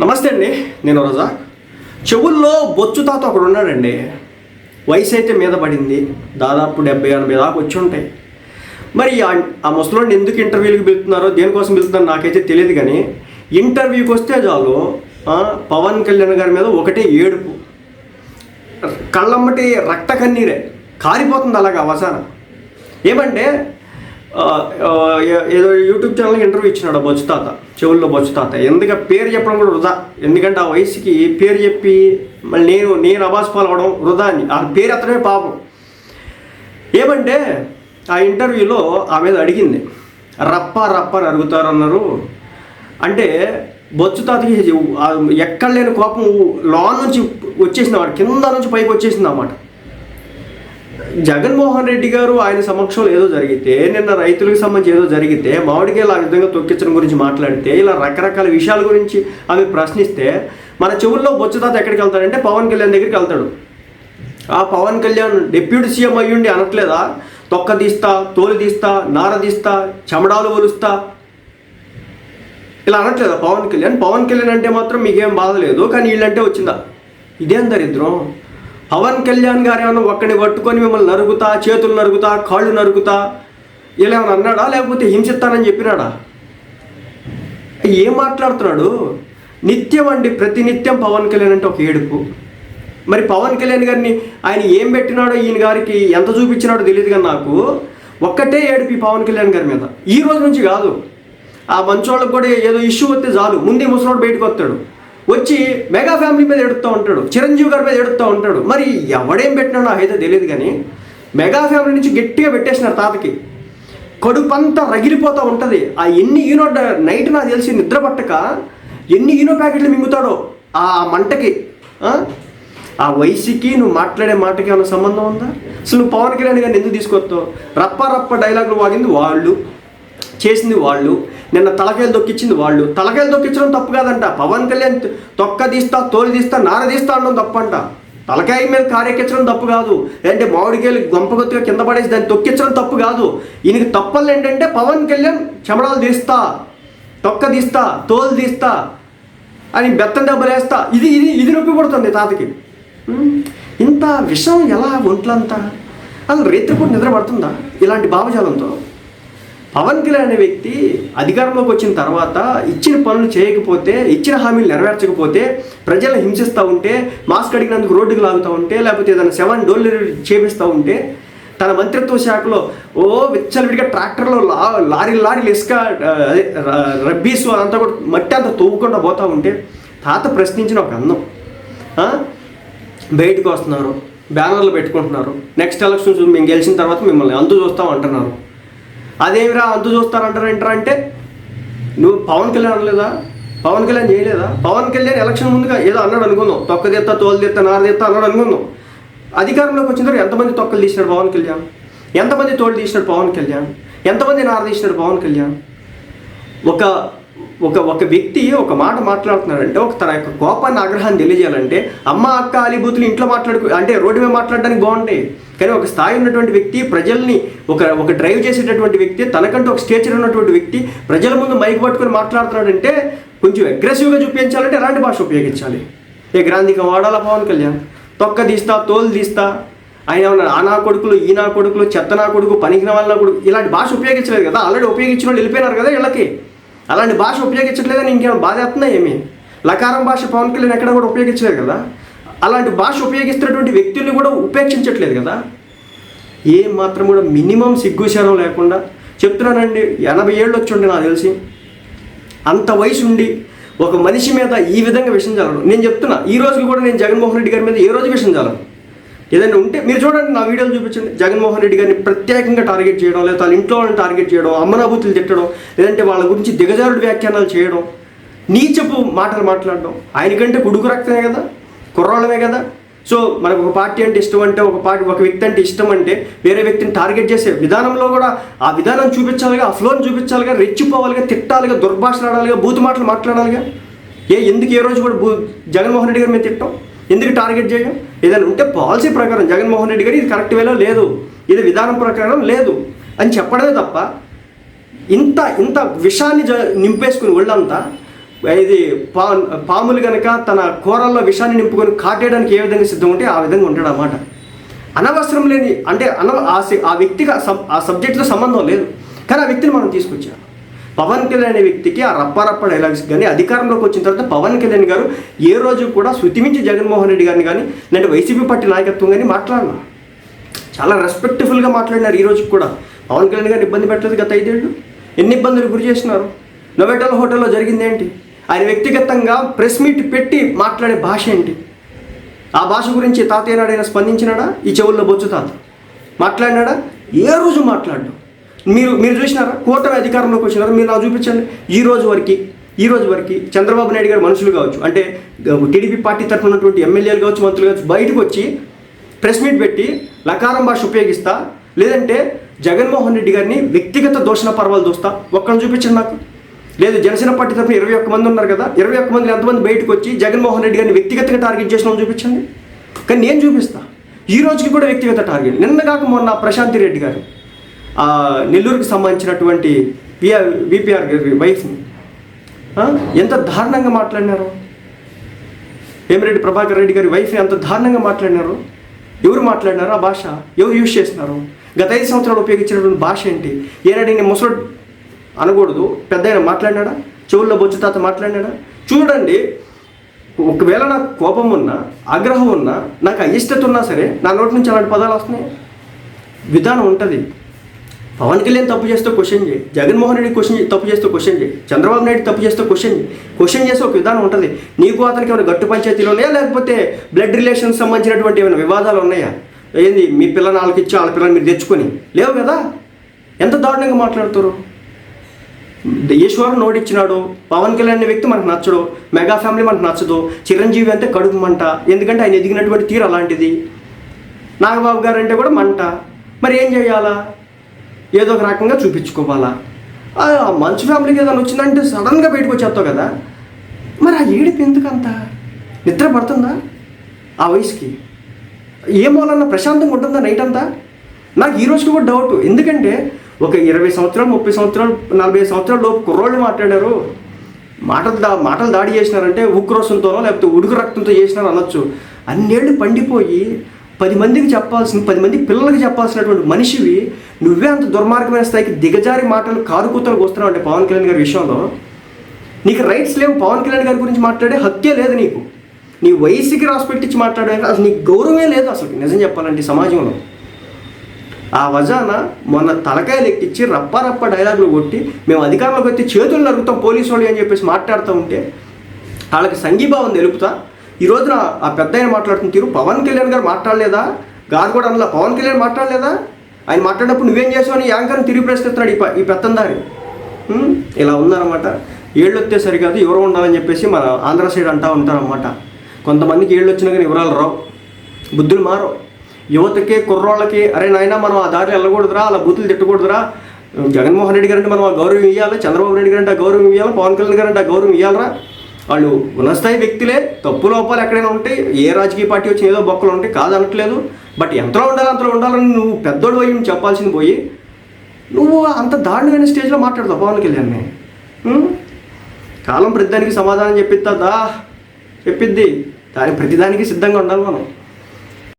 నమస్తే అండి నేను రోజా. చెవుల్లో బొచ్చు తాత ఒకడు ఉన్నాడండి. వయసు అయితే మీద పడింది దాదాపు డెబ్బై ఎనభై దాకా వచ్చి ఉంటాయి. మరి ఆ- ఆ ముసలోడిని ఎందుకు ఇంటర్వ్యూలకు పిలుతున్నారో దేనికోసం పిలుతున్నారో నాకైతే తెలియదు కానీ ఇంటర్వ్యూకి వస్తే చాలు పవన్ కళ్యాణ్ గారి మీద ఒకటే ఏడుపు. కళ్ళమ్మటి రక్త కన్నీరే. కారిపోతుంది అలాగా అవసానం. ఏమంటే ఏదో యూట్యూబ్ ఛానల్కి ఇంటర్వ్యూ ఇచ్చినాడు బొచ్చు తాత చెవుల్లో బొచ్చు తాత. ఎందుక పేరు చెప్పడం కూడా వృధా. ఎందుకంటే ఆ వయసుకి పేరు చెప్పి మళ్ళీ నేను నేను అబాస్ పాల్గొడం వృధా అని. ఆ పేరు అతనే పాపం. ఏమంటే ఆ ఇంటర్వ్యూలో ఆ మీద అడిగింది రప్ప రప్ప అని అడుగుతారు అన్నారు అంటే బొచ్చు తాతకి ఎక్కడ లేని కోపం లోన్ నుంచి వచ్చేసింది వాడు కింద నుంచి పైకి వచ్చేసింది అన్నమాట జగన్మోహన్ రెడ్డి గారు ఆయన సమక్షంలో ఏదో జరిగితే నిన్న రైతులకు సంబంధించి ఏదో జరిగితే మామిడికాయలు ఆ విధంగా తొక్కించడం గురించి మాట్లాడితే ఇలా రకరకాల విషయాల గురించి ఆమె ప్రశ్నిస్తే మన చెవుల్లో బొచ్చుతాత ఎక్కడికి వెళ్తాడంటే పవన్ కళ్యాణ్ దగ్గరికి వెళ్తాడు. ఆ పవన్ కళ్యాణ్ డిప్యూటీ సీఎం అయ్యుండి అనట్లేదా? తొక్క తీస్తా తోలు తీస్తా నార తీస్తా చెమడాలు ఒలుస్తా. ఇలా అనట్లేదా పవన్ కళ్యాణ్? పవన్ కళ్యాణ్ అంటే మాత్రం మీకేం బాధ లేదు కానీ వీళ్ళంటే వచ్చిందా? ఇదేం దరిద్రం? పవన్ కళ్యాణ్ గారు ఏమైనా ఒక్కడిని పట్టుకొని మిమ్మల్ని నరుగుతా చేతులు నరుగుతా కాళ్ళు నరుగుతా ఇలా ఏమైనా అన్నాడా? లేకపోతే హింసిస్తానని చెప్పినాడా? ఏం మాట్లాడుతున్నాడు? నిత్యం అండి ప్రతి నిత్యం పవన్ కళ్యాణ్ అంటే ఒక ఏడుపు. మరి పవన్ కళ్యాణ్ గారిని ఆయన ఏం పెట్టినాడో ఈయన గారికి ఎంత చూపించినాడో తెలియదు కానీ నాకు ఒక్కటే ఏడుపు ఈ పవన్ కళ్యాణ్ గారి మీద. ఈ రోజు నుంచి కాదు. ఆ మంచోళ్ళకి కూడా ఏదో ఇష్యూ వస్తే చాలు. ముందే ముసలోడు బయటకు వస్తాడు. వచ్చి మెగా ఫ్యామిలీ మీద ఎడుతూ ఉంటాడు చిరంజీవి గారి మీద ఎడుతూ ఉంటాడు. మరి ఎవడేం పెట్టినా నాకైతే తెలియదు కానీ మెగా ఫ్యామిలీ నుంచి గట్టిగా పెట్టేసినారు తాతకి. కడుపంతా రగిలిపోతూ ఉంటుంది. ఆ ఎన్ని ఈనో నైట్ నాకు తెలిసి నిద్ర పట్టక ఎన్ని ఈనో ప్యాకెట్లు మింగుతాడో ఆ మంటకి ఆ? వయసుకి నువ్వు మాట్లాడే మాటకి ఏమైనా సంబంధం ఉందా? అసలు నువ్వు పవన్ కళ్యాణ్ గారిని ఎందుకు తీసుకొస్తావు? రప్ప రప్ప డైలాగులు వాగింది వాళ్ళు చేసింది వాళ్ళు. నిన్న తలకాయలు దొక్కిచ్చింది వాళ్ళు. తలకాయలు దొక్కించడం తప్పు కాదంట. పవన్ కళ్యాణ్ తొక్క తీస్తా తోలు తీస్తా నార తీస్తా అనడం తప్పంట. తలకాయ మీద కారెక్కించడం తప్పు కాదు. అంటే మామిడికాయలు గొంపగొత్తుగా కింద పడేసి దాన్ని తొక్కించడం తప్పు కాదు. ఈయనకి తప్పలు ఏంటంటే పవన్ కళ్యాణ్ చెమడాలు తీస్తా తొక్క తీస్తా తోలు తీస్తా అని బెత్తం దెబ్బలేస్తా. ఇది ఇది ఇది నొప్పి పడుతుంది తాతకి. ఇంత విషం ఎలా ఒంట్లంతా? అసలు రేత్రిపూట నిద్ర పడుతుందా? ఇలాంటి భావజాలంతో. పవన్ కళ్యాణ్ అనే వ్యక్తి అధికారంలోకి వచ్చిన తర్వాత ఇచ్చిన పనులు చేయకపోతే ఇచ్చిన హామీలు నెరవేర్చకపోతే ప్రజలను హింసిస్తూ ఉంటే మాస్క్ అడిగినందుకు రోడ్డుకు లాగుతూ ఉంటే లేకపోతే ఏదైనా సెవెన్ డోర్లు చేపిస్తూ ఉంటే తన మంత్రిత్వ శాఖలో ఓ విచ్చలవిడిగా ట్రాక్టర్లో లా లారీలు లారీలు ఇసుక అదే, రబ్బీస్ అంతా కూడా మట్టి అంతా తవ్వుకుండా పోతూ ఉంటే తాత ప్రశ్నించిన ఒక అందం బయటకు వస్తున్నారు బ్యానర్లు పెట్టుకుంటున్నారు. నెక్స్ట్ ఎలక్షన్స్ మేము గెలిచిన తర్వాత మిమ్మల్ని అందు చూస్తాం అంటున్నారు. అదేమిరా అంతు చూస్తారంటారు అంటారు అంటే నువ్వు పవన్ కళ్యాణ్ అనలేదా? పవన్ కళ్యాణ్ చేయలేదా? పవన్ కళ్యాణ్ ఎలక్షన్ ముందుగా ఏదో అన్నాడు అనుకుందాం. తొక్క తెత్త తోలు తెత్త నార తెత్త అన్నాడు అనుకుందాం. అధికారంలోకి వచ్చిన తర్వాత ఎంతమంది తొక్కలు తీసినాడు పవన్ కళ్యాణ్? ఎంతమంది తోలు తీసినాడు పవన్ కళ్యాణ్? ఎంతమంది నార తీసినాడు పవన్ కళ్యాణ్? ఒక ఒక ఒక వ్యక్తి ఒక మాట మాట్లాడుతున్నాడంటే ఒక తన యొక్క కోపాన్ని ఆగ్రహాన్ని తెలియజేయాలంటే అమ్మ అక్క అలీబూతులు ఇంట్లో మాట్లాడుకు అంటే రోడ్డు మీద మాట్లాడడానికి బాగుంటాయి. కానీ ఒక స్థాయి ఉన్నటువంటి వ్యక్తి ప్రజల్ని ఒక ఒక డ్రైవ్ చేసేటటువంటి వ్యక్తి తనకంటూ ఒక స్టేచర్ ఉన్నటువంటి వ్యక్తి ప్రజల ముందు మైక్ పట్టుకొని మాట్లాడుతున్నాడంటే కొంచెం అగ్రెసివ్గా చూపించాలంటే ఎలాంటి భాష ఉపయోగించాలి? ఏ గ్రాంధికం వాడాలా పవన్ కళ్యాణ్? తొక్క తీస్తా తోలు తీస్తా ఆయన ఏమన్నా ఆ నా కొడుకులు ఈ నా కొడుకులు చెత్త నా కొడుకు పనికిన వాళ్ళ కొడుకు ఇలాంటి భాష ఉపయోగించలేదు కదా. ఆల్రెడీ ఉపయోగించిన వాళ్ళు వెళ్ళిపోయినారు కదా వీళ్ళకి అలాంటి భాష ఉపయోగించట్లేదని ఇంకేమైనా బాధ వేస్తుందా ఏమి? లకారం భాష పవన్ కళ్యాణ్ ఎక్కడ కూడా ఉపయోగించలేదు కదా. అలాంటి భాష ఉపయోగిస్తున్నటువంటి వ్యక్తుల్ని కూడా ఉపేక్షించట్లేదు కదా. ఏ మాత్రం కూడా మినిమం సిగ్గుశానం లేకుండా చెప్తున్నానండి ఎనభై ఏళ్ళు వచ్చి ఉండే నాకు తెలిసి. అంత వయసు ఉండి ఒక మనిషి మీద ఈ విధంగా విషయం చల్లడం. నేను చెప్తున్నా ఈ రోజుకి కూడా నేను జగన్మోహన్ రెడ్డి గారి మీద ఏ రోజు విషయం చాలను ఏదైనా ఉంటే మీరు చూడండి నా వీడియోలు చూపించండి. జగన్మోహన్ రెడ్డి గారిని ప్రత్యేకంగా టార్గెట్ చేయడం లేదా వాళ్ళ ఇంట్లో వాళ్ళని టార్గెట్ చేయడం అమ్మనాభూతులు తిట్టడం లేదంటే వాళ్ళ గురించి దిగజారుడు వ్యాఖ్యానాలు చేయడం నీచపు మాటలు మాట్లాడడం. ఆయనకంటే కుడుకు రక్తమే కదా. కుర్రాళ్ళమే కదా? సో మనకు ఒక పార్టీ అంటే ఇష్టం అంటే ఒక పార్టీ ఒక వ్యక్తి అంటే ఇష్టం అంటే వేరే వ్యక్తిని టార్గెట్ చేసే విధానంలో కూడా ఆ విధానం చూపించాలిగా ఆ ఫ్లోని చూపించాలిగా రెచ్చిపోవాలిగా తిట్టాలిగా దుర్భాషలాడాలిగా బూతు మాటలు మాట్లాడాలిగా? ఏ ఎందుకు ఏ రోజు కూడా భూ జగన్మోహన్ రెడ్డి గారు మేము తిట్టాం? ఎందుకు టార్గెట్ చేయం ఏదైనా ఉంటే పాలసీ ప్రకారం జగన్మోహన్ రెడ్డి గారు ఇది కరెక్ట్ వేలో లేదు. ఇది విధానం ప్రకారం లేదు. అని చెప్పడమే తప్ప ఇంత ఇంత విషాన్ని జ నింపేసుకుని ఒళ్ళంతా ఇది పా పాములు కనుక తన కూరల్లో విషాన్ని నింపుకొని కాటేయడానికి ఏ విధంగా సిద్ధం ఉంటే ఆ విధంగా ఉంటాడు అన్నమాట. అనవసరం లేని అంటే అన ఆ ఆ వ్యక్తికి ఆ సబ్జెక్టుతో సంబంధం లేదు. కానీ ఆ వ్యక్తిని మనం తీసుకొచ్చాం. పవన్ కళ్యాణ్ అనే వ్యక్తికి ఆ రప్పారప్ప డైలాగ్స్ కానీ అధికారంలోకి వచ్చిన తర్వాత పవన్ కళ్యాణ్ గారు ఏ రోజు కూడా శృతిమించి జగన్మోహన్ రెడ్డి గారిని కానీ లేదంటే వైసీపీ పార్టీ నాయకత్వం కానీ మాట్లాడినా చాలా రెస్పెక్ట్ఫుల్గా మాట్లాడినారు ఈ రోజు కూడా. పవన్ కళ్యాణ్ గారిని ఇబ్బంది పెట్టలేదు గత ఐదేళ్ళు. ఎన్ని ఇబ్బందులు గురి చేసినారు? నోవెటల్ హోటల్లో జరిగింది ఏంటి? ఆయన వ్యక్తిగతంగా ప్రెస్ మీట్ పెట్టి మాట్లాడే భాష ఏంటి? ఆ భాష గురించి తాతయ్య నాడైనా స్పందించినాడా? ఈ చెవుల్లో బొచ్చు తాత. మాట్లాడినాడా? ఏ రోజు మాట్లాడు మీరు మీరు చూసినారా? కూటమి అధికారంలోకి వచ్చినారా? మీరు నాకు చూపించండి. ఈ రోజు వరకు ఈ రోజు వరకు చంద్రబాబు నాయుడు గారు మనుషులు కావచ్చు. అంటే టీడీపీ పార్టీ తరఫున ఉన్నటువంటి ఎమ్మెల్యేలు కావచ్చు మంత్రులు కావచ్చు బయటకు వచ్చి ప్రెస్ మీట్ పెట్టి లకారం భాష ఉపయోగిస్తా? లేదంటే జగన్మోహన్ రెడ్డి గారిని వ్యక్తిగత దోషణ పర్వాలు దోస్తా ఒక్కడిని చూపించండి నాకు. లేదు జనసేన పార్టీ తరఫున ఇరవై ఒక్క మంది ఉన్నారు కదా ఇరవై ఒక్క మంది ఎంతమంది బయటకు వచ్చి జగన్మోహన్ రెడ్డి గారిని వ్యక్తిగతంగా టార్గెట్ చేసిన చూపించండి. కానీ నేను చూపిస్తా. ఈ రోజుకి కూడా వ్యక్తిగత టార్గెట్ నిన్న కాక మొన్న ప్రశాంతి రెడ్డి గారు నెల్లూరుకి సంబంధించినటువంటి పిఆర్ విపిఆర్ గారి వైఫ్ని ఎంత దారుణంగా మాట్లాడినారు? వేమిరెడ్డి ప్రభాకర్ రెడ్డి గారి వైఫ్ని ఎంత దారుణంగా మాట్లాడినారు? ఎవరు మాట్లాడినారు ఆ భాష? ఎవరు యూజ్ చేస్తున్నారు? గత ఐదు సంవత్సరాలు ఉపయోగించినటువంటి భాష ఏంటి? ఏనాడు నేను ముసలు అనకూడదు. పెద్ద ఆయన మాట్లాడినాడా? చెవుల్లో బొచ్చు తాత మాట్లాడినాడా? చూడండి ఒకవేళ నాకు కోపం ఉన్నా ఆగ్రహం ఉన్నా నాకు అయిష్టత ఉన్నా సరే నా నోటి నుంచి అలాంటి పదాలు వస్తున్నాయి. విధానం ఉంటుంది. పవన్ కళ్యాణ్ తప్పు చేస్తే క్వశ్చన్ చేయి. జగన్మోహన్ రెడ్డి క్వశ్చన్ తప్పు చేస్తే క్వశ్చన్ చేయి. చంద్రబాబు నాయుడు తప్పు చేస్తే క్వశ్చన్ చేయి. క్వశ్చన్ చేస్తే ఒక విధానం ఉంటుంది. నీకు అతనికి ఏమైనా గట్టు పంచాయతీలు ఉన్నాయా లేకపోతే బ్లడ్ రిలేషన్స్ సంబంధించినటువంటి ఏమైనా వివాదాలు ఉన్నాయా? ఏంది మీ పిల్లని వాళ్ళకి ఇచ్చి వాళ్ళ పిల్లని మీరు తెచ్చుకొని? లేవు కదా? ఎంత దారుణంగా మాట్లాడుతారు ఈశ్వరు నోటిచ్చినాడు పవన్ కళ్యాణ్ అనే వ్యక్తి మనకు నచ్చడు మెగా ఫ్యామిలీ మనకు నచ్చదు చిరంజీవి అంటే కడుపు మంట ఎందుకంటే ఆయన ఎదిగినటువంటి తీరు అలాంటిది. నాగబాబు గారు అంటే కూడా మంట. మరి ఏం చేయాలా? ఏదో ఒక రకంగా చూపించుకోవాలా? ఆ ఫ్యామిలీకి ఏదైనా వచ్చిందంటే సడన్గా బయటకు వచ్చేస్తావు కదా. మరి ఆ ఏడుపు ఎందుకంత? నిద్ర పడుతుందా? ఆ వయసుకి? ఏమోనన్నా ప్రశాంతంగా ఉంటుందా నైట్ అంతా? నాకు ఈ రోజుకి కూడా డౌట్ ఎందుకంటే ఒక ఇరవై సంవత్సరాలు ముప్పై సంవత్సరాలు నలభై సంవత్సరాల లోపు కుర్రోళ్ళు మాట్లాడారు. మాటలు దా మాటలు దాడి చేసినారంటే ఉక్రోషంతోనో లేకపోతే ఉడుకు రక్తంతో చేసినారు అనొచ్చు. అన్నేళ్ళు పండిపోయి పది మందికి చెప్పాల్సిన పది మంది పిల్లలకి చెప్పాల్సినటువంటి మనిషివి నువ్వే అంత దుర్మార్గమైన స్థాయికి దిగజారి మాటలు కారుకూతలకు వస్తున్నావు అంటే పవన్ కళ్యాణ్ గారి విషయంలో. నీకు రైట్స్ లేవు పవన్ కళ్యాణ్ గారి గురించి మాట్లాడే హత్య లేదు నీకు. నీ వయసుకి రాసి పెట్టించి మాట్లాడే అసలు నీకు గౌరవమే లేదు అసలు నిజం చెప్పాలంటే సమాజంలో. ఆ వజాన మొన్న తలకాయలు ఎక్కించి రప్ప రప్ప డైలాగులు కొట్టి మేము అధికారంలోకి వచ్చి చేతులు నరుగుతాం పోలీసు వాళ్ళు అని చెప్పేసి మాట్లాడుతూ ఉంటే వాళ్ళకి సంఘీభావం తెలుపుతా. ఈ రోజున ఆ పెద్ద ఆయన మాట్లాడుతున్న తీరు పవన్ కళ్యాణ్ గారు మాట్లాడలేదా? గారు కూడా పవన్ కళ్యాణ్ మాట్లాడలేదా? ఆయన మాట్లాడినప్పుడు నువ్వేం చేసావు? అని యాంకర్ని తిరిగి ప్రశ్నిస్తున్నాడు ఈ ఈ పెత్తందారి. ఇలా ఉందన్నమాట ఏళ్ళు వస్తే సరికాదు ఎవరో ఉండాలని చెప్పేసి మన ఆంధ్ర సైడ్ అంటూ ఉంటారన్నమాట. కొంతమందికి ఏళ్ళు వచ్చినా కానీ వివరాలు రావు. బుద్ధులు మారవు. యువతకి కుర్రోళ్ళకి అరే నాయన మనం ఆ దారిలో వెళ్ళకూడదురా అలా బూతులు తిట్టకూడదురా. జగన్మోహన్ రెడ్డి గారంటే మనం ఆ గౌరవం ఇవ్వాలి చంద్రబాబు నాయుడు గారంటే ఆ గౌరవం ఇవ్వాలి పవన్ కళ్యాణ్ గారంటే ఆ గౌరవం ఇవ్వాలరా వాళ్ళు ఉన్నస్థాయి వ్యక్తులే తప్పు లోపాలు ఎక్కడైనా ఉంటాయి ఏ రాజకీయ పార్టీ వచ్చిన ఏదో బొక్కలు ఉంటాయి కాదనట్లేదు. బట్ ఎంతలో ఉండాలి అంతలో ఉండాలని నువ్వు పెద్దోడు పోయి నువ్వు చెప్పాల్సింది పోయి నువ్వు అంత దారుణమైన స్టేజ్లో మాట్లాడతావు పవన్ కళ్యాణ్ని. కాలం ప్రతిదానికి సమాధానం చెప్పిద్దా చెప్పిద్ది. దాని ప్రతిదానికి సిద్ధంగా ఉండాలి మనం.